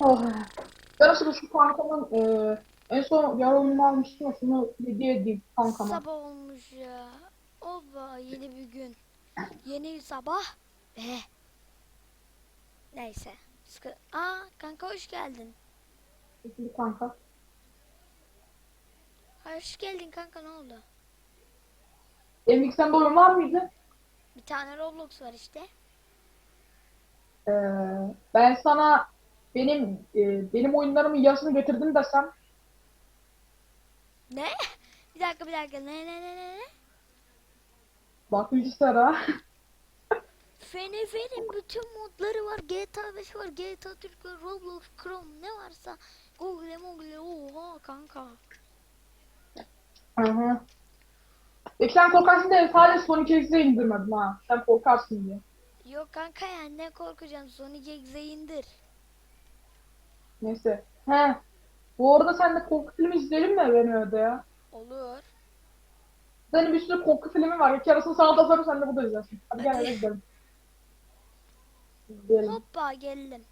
Oh. Ben aslında şu kankamın e, en son yaralımını almıştım şunu hediye edeyim kankama. Sabah olmuş ya. Oba yeni bir gün. Yeni bir sabah. Ve neyse. Sıkı... Aa kanka hoş geldin. Şimdi kanka. Hoş geldin kanka ne oldu? Sende oyun var mıydı? Bir tane Roblox var işte. Ee, ben sana benim e, benim oyunlarımın yarısını getirdim desem Ne? Bir dakika bir dakika. Ne ne ne ne ne? bak bilgisayara. FNF'nin bütün modları var. GTA 5 var. GTA Türk var. Roblox, Chrome ne varsa. Google, Google. Oha kanka. Hı hı. Peki sen korkarsın diye sadece Sonic X'e indirmedim ha. Sen korkarsın diye. Yok kanka ya ne korkacağım. Sonic X'e indir. Neyse. He. Bu arada sen de korku filmi izleyelim mi evde ya? Olur. Senin bir sürü korku filmi var. İki arasını sana da atarım sen de burada izlersin. Hadi gel Hadi. gidelim. İzleyelim. Hoppa geldim.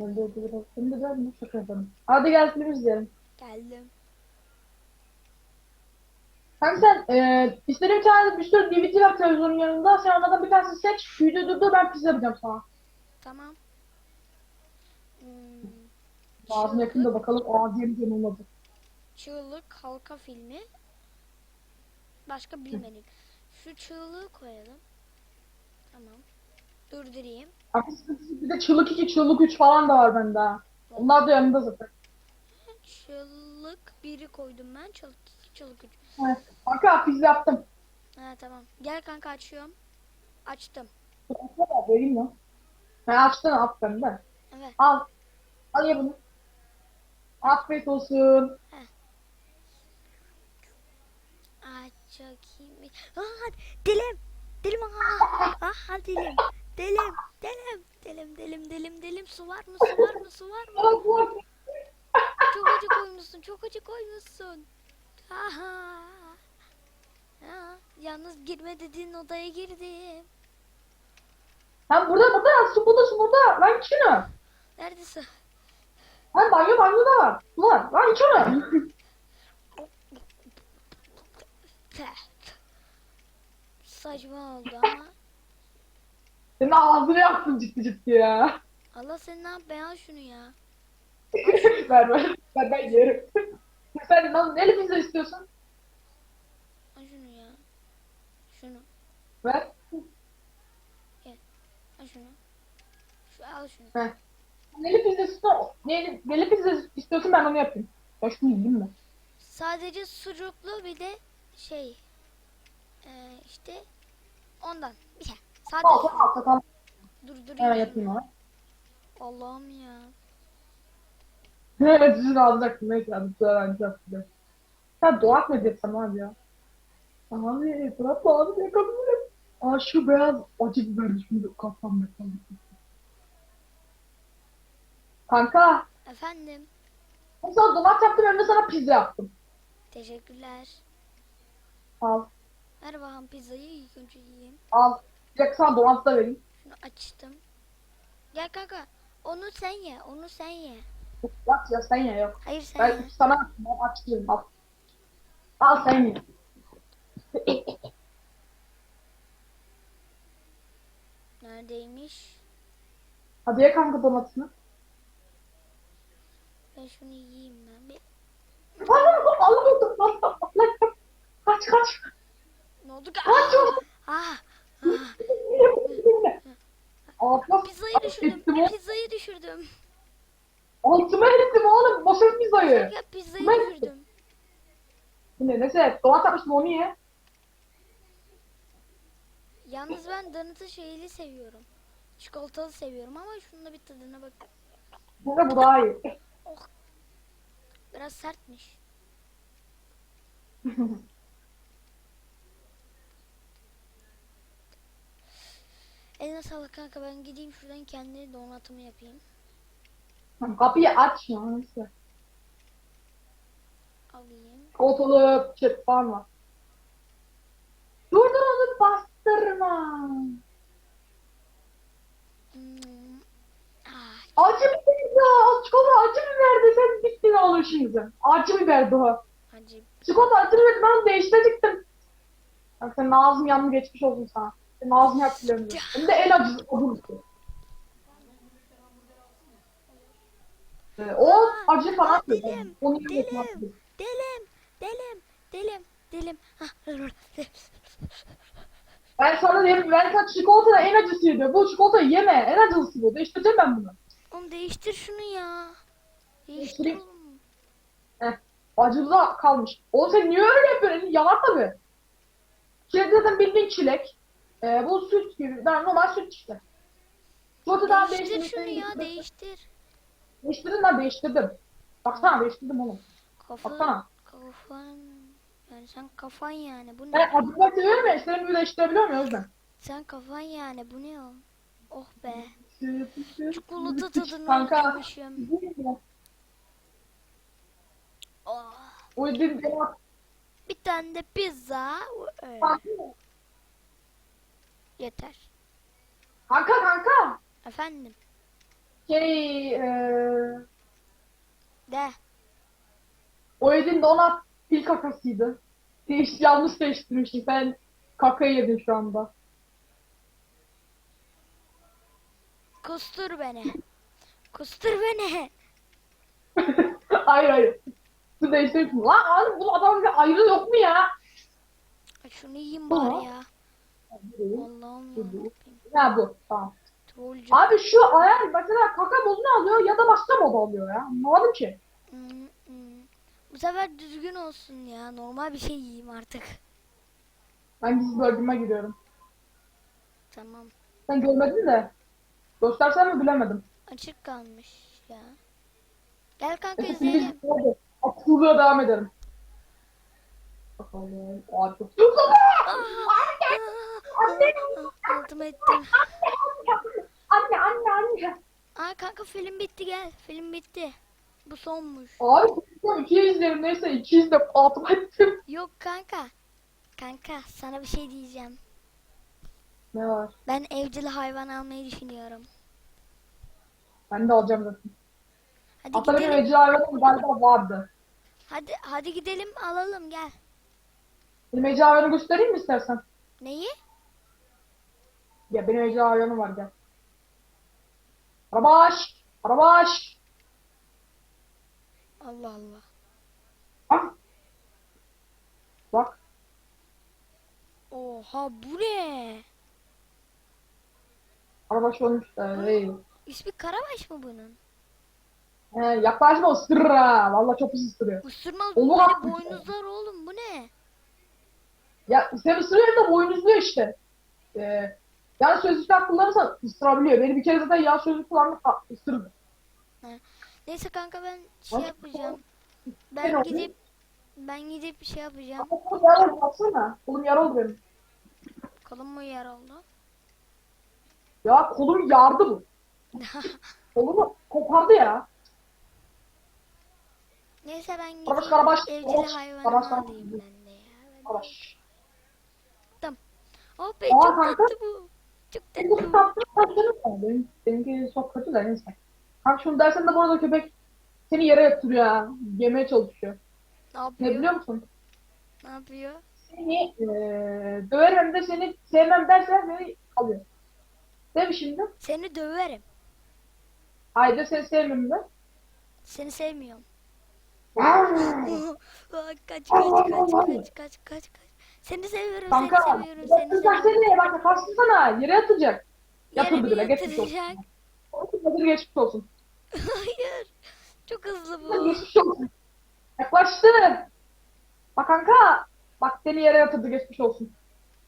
Ben de otururum. Sen de mi? Şaka yapalım. Hadi gel film izleyelim. Geldim. Hem sen e, istediğin bir tane bir sürü DVD var televizyonun yanında. Sen onlardan bir tanesini seç. Videoyu durdur ben pizza yapacağım sana. Tamam. Ağzını yakın da bakalım. Aa diyelim diyelim olmadı. Çığlık halka filmi. Başka bilmedim. Şu çığlığı koyalım. Tamam. Durdurayım. Sıkıntısı bir de çığlık 2, çığlık 3 falan da var bende. Onlar da yanında zaten. Çığlık biri koydum ben. Çığlık iki, çığlık üç. Evet. Kanka pizza yaptım. Ha tamam. Gel kanka açıyorum. Açtım. Da vereyim ya. Ben açtın aferin de. Evet. Al. Al ye bunu. Afiyet olsun. Aç bakayım. Aa, dilim. Dilim aa. Aha dilim. Dilim. Dilim. Dilim dilim dilim dilim. Su var mı? Su var mı? Su var mı? Çok acı koymuşsun. Çok acı koymuşsun. Aha. Ha, yalnız girme dediğin odaya girdim. Hem burada burada su burada su burada. Lan şunu. Neredesin? Hem banyo banyoda var. Su var. Lan iç onu. Saçma oldu ama. Senin ağzını yaktın ciddi ciddi ya. Allah sen ne yap be al şunu ya. ver ver. Ben, ben yerim. Sen lan neli pizza istiyorsun? Al şunu ya. Şunu. Ver. Al şunu. Şu al şunu. Heh. Neli pizza istiyorsun? Neli, neli pizza istiyorsun ben onu yapayım. Ya şunu yiyeyim mi? Sadece sucuklu bir de şey. Eee işte ondan bir şey. Sadece Al al al al. durdurayım. Hemen şunu. yapayım ama. Allah'ım ya. Evet sizin alacaktım. Neyse bence yapacağım. Sen doğak mı diyeceksin abi ya? Abi bırak abi ne yapabilirim? Aa şu beyaz acı biber şimdi kafamda kaldı. Kanka Efendim. ben sana donat yaptım de sana pizza yaptım. Teşekkürler. Al Ver bakalım pizzayı ilk önce yiyeyim. al. Bir dakika sana donat da vereyim. Şunu açtım. Gel kanka. Onu sen ye. Onu sen ye. Yat ya sen ye yok. Hayır sen Ben ye. sana ben açtım al. Al sen ye. Neredeymiş? Hadi ye kanka donatını. Ben şunu yiyeyim ben. Bir... Kaç kaç. Ne oldu? Kaç oğlum. Ah! Altıma Pizzayı düşürdüm. Pizzayı düşürdüm. Altıma ettim oğlum. Boşver pizzayı. Ya pizzayı Ben- düşürdüm. Yine neyse donat yapmıştım onu ye. Yalnız ben donatı şeyli seviyorum. Çikolatalı seviyorum ama şunun da bir tadına bak. Yine bu daha iyi. Biraz sertmiş. Eline sağlık kanka ben gideyim şuradan kendi donatımı yapayım. Kapıyı aç ya. Neyse. Alayım. Koltuğu falan var. Dur dur onu bastırma. Hmm. Ah, Acı bir şey şimdi. Acı. Hacı. Çikolata acı biber ben onu değiştirecektim. Bak senin ağzın yandı geçmiş olsun sana. Senin ağzın yaptırıyorum. Hem de en acısı o bu. Ee, o acı falan. değil. dilim, Onu Dilim. Dilim. Dilim. Dilim. Hah. Ben sana diyorum ben sana çikolata en acısıydı. Bu çikolatayı yeme. En acılısı bu. Değiştireceğim ben bunu. Oğlum değiştir şunu ya. Değiştir Değiştireyim. Acılı kalmış. Oğlum sen niye öyle yapıyorsun? Yalan tabii. Çilek zaten bildiğin çilek. Ee, bu süt gibi. Ben normal süt işte. Çikolatadan Değiştir değiştirdim. şunu ya değiştir. Değiştirdim lan değiştirdim. Baksana değiştirdim oğlum. Kafa, Baksana. kafan. Yani sen kafan yani bu ne? Ben acılı seviyorum ya. İstediğimi bir değiştirebiliyor muyum o yüzden? Sen kafan yani bu ne oğlum? Oh be. Çikolata Çikolata tadını Kanka. unutmuşum. O yüzden Bir tane de pizza. Öyle. Yeter. Kanka kanka. Efendim. Şey eee De. O yediğin donat fil kakasıydı. Değiş, yanlış değiştirmişim. Ben kakayı yedim şu anda. Kustur beni. Kustur beni. hayır hayır. Bu değiştirmişim. Lan oğlum bu adamın bir ayrı yok mu ya? Ay Şunu yiyeyim bari ya. Allah'ım yarabbim. Ha bu. Tamam. Trollcü. Abi şu ayar mesela kaka modunu alıyor ya da başka mod alıyor ya. Anlamadım ki. Hmm, hmm. Bu sefer düzgün olsun ya. Normal bir şey yiyeyim artık. Ben gizli bölgeme giriyorum. Tamam. Sen görmedin de. Göstersem mi bilemedim. Açık kalmış ya. Gel kanka Neyse izleyelim. Atılığa devam ederim. Bakalım. Aa, çok... Aa, Altıma ettim. Anne anne anne. Aa kanka film bitti gel. Film bitti. Bu sonmuş. Abi iki izlerim neyse iki izle altıma ettim. Yok kanka. Kanka sana bir şey diyeceğim. Ne var? Ben evcil hayvan almayı düşünüyorum. Ben de alacağım zaten. Hadi Hatta benim gidelim. evcil hayvanım galiba vardı. Hadi hadi gidelim alalım gel. Benim evcil hayvanı göstereyim mi istersen? Neyi? Ya benim evcil hayvanım var gel. Arabaş! Arabaş! Allah Allah. Ah! Bak. Oha bu ne? Arabaş olmuş da. Hey. İsmi Karabaş mı bunun? He, yaklaşma ısırır ha. Valla çok pis ısırıyor. Isırmaz Onu atmış boynuzlar oğlum bu ne? Ya sen ısırıyor da boynuzluyor işte. Ee, yani sözlükler kullanırsan ısırabiliyor. Beni bir kere zaten yan sözlük kullandım ha, ısırdı. Neyse kanka ben şey Nasıl? yapacağım. Ben gidip ben gidip şey yapacağım. Ama kolum yara oldu baksana. Kolum yara oldu benim. Kolum mu yer oldu? Ya kolum yardı bu. Kolumu kopardı ya. Neyse ben Karabaş, gideyim karabaş, evcil karabaş, hayvanımı karabaş, karabaş. alayım ben de ya. Arabaş. Oh be Aa, çok kanka. tatlı bu. Çok bu tatlı. mı? Benim, benimki çok kötü de neyse. Kanka şunu dersen de bu arada köpek seni yere yatırıyor ha. Yemeye çalışıyor. Ne Ne yapıyor? biliyor musun? Ne yapıyor? Seni eee döverim de seni sevmem dersen beni alıyor. Değil mi şimdi? Seni döverim. Haydi seni sevmem de. Seni sevmiyorum. Kaç kaç kaç kaç kaç kaç kaç. Seni seviyorum Kanka, seni seviyorum seni seviyorum. seni. Bak karşısına yere. Yere Yatırdı bile geçmiş olsun. Hadi geçmiş olsun. Hayır. Çok hızlı bu. geçmiş olsun. Yaklaştı. Bak kanka. Bak seni yere yatırdı geçmiş olsun.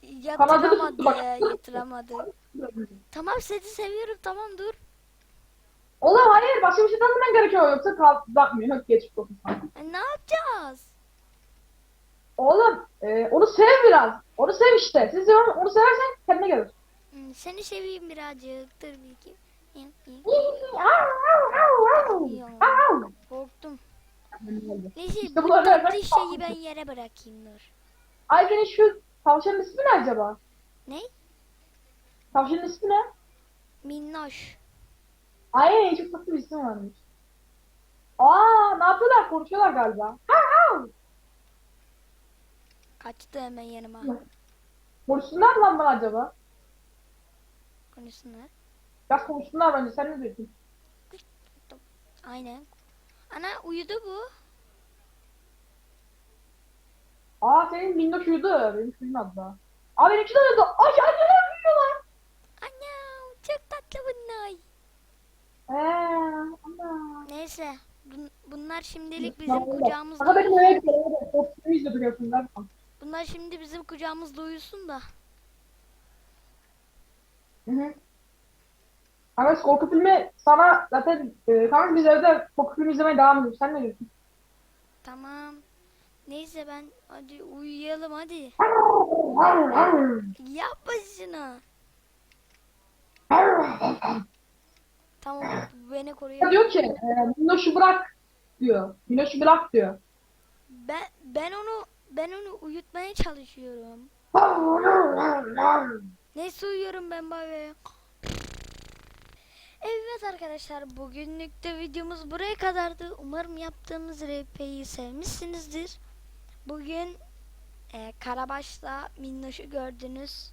Yatıramadı. Yatıramadı. Tamam seni seviyorum tamam dur. Oğlum hayır başka bir şey tanıman gerekiyor yoksa kal bakmıyor. Hadi geçmiş olsun sana. E, ne yapacağız? Oğlum e, onu sev biraz. Onu sev işte. Siz onu, onu seversen kendine gelir. Hmm, Seni seveyim birazcık. Dur bir iki. Korktum. Neyse İşte bu tatlı şeyi ben yere bırakayım dur. Ay senin şu tavşanın ismi ne acaba? Ne? Tavşanın ismi ne? Minnoş. Ay çok tatlı bir isim varmış. Aa ne yapıyorlar? Konuşuyorlar galiba. Kaçtı hemen yanıma. Konuşsunlar lan bana acaba? Konuşsunlar. Biraz konuşsunlar bence. Sen ne diyorsun? Aynen. Ana uyudu bu. Aa senin minnoş uyudu. Benim uyumadı daha. Aa benimki de uyudu. Ay ay neler uyuyorlar. Ana çok tatlı bunlar. Eee ana. Neyse. bun- bunlar şimdilik bizim kucağımızda. Aga benim gidiyor. Korktuğumu izliyorduk yakından. Bunlar şimdi bizim kucağımızda uyusun da. Hı hı. Aga korku filmi sana zaten e, kanka biz evde korku filmi izlemeye devam ediyoruz. Sen ne diyorsun? Tamam. Neyse ben hadi uyuyalım hadi. Yapma şunu. Tamam beni koruyor. diyor ki e, Minnoş'u bırak diyor. Minnoş'u bırak diyor. Ben ben onu ben onu uyutmaya çalışıyorum. Neyse uyuyorum ben bay Evet arkadaşlar bugünlük de videomuz buraya kadardı. Umarım yaptığımız RP'yi sevmişsinizdir. Bugün e, Karabaş'la Minnoş'u gördünüz.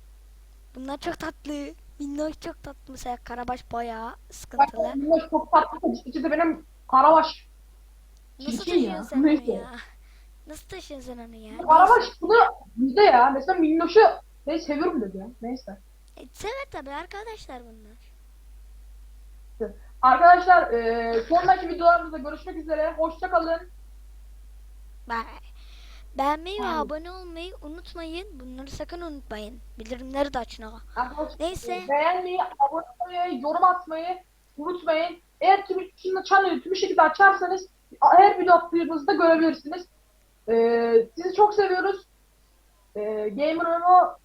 Bunlar çok tatlı. Minnoş çok tatlı. Mesela Karabaş bayağı sıkıntılı. Minnoş çok tatlı. İşte de benim Karabaş. Nasıl ya. taşıyorsun sen onu ya? Nasıl taşıyorsun sen onu ya? Karabaş bunu bizde ya. Mesela Minnoş'u ben seviyorum dedi ya. Neyse. E, sever tabii arkadaşlar bunlar. Arkadaşlar e, sonraki videolarımızda görüşmek üzere. Hoşça kalın. Bye. Beğenmeyi ve abone olmayı unutmayın. Bunları sakın unutmayın. Bildirimleri de açın ama. Neyse. beğenmeyi, abone olmayı, yorum atmayı unutmayın. Eğer tüm şunu çaneli tüm şekilde açarsanız her video attığımızda görebilirsiniz. E, sizi çok seviyoruz. E, Gamer Memo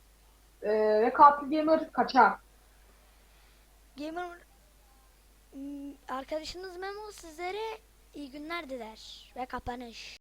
e, ve Katil Gamer kaçar. Gamer Hmm, arkadaşınız Memo sizlere iyi günler diler ve kapanış.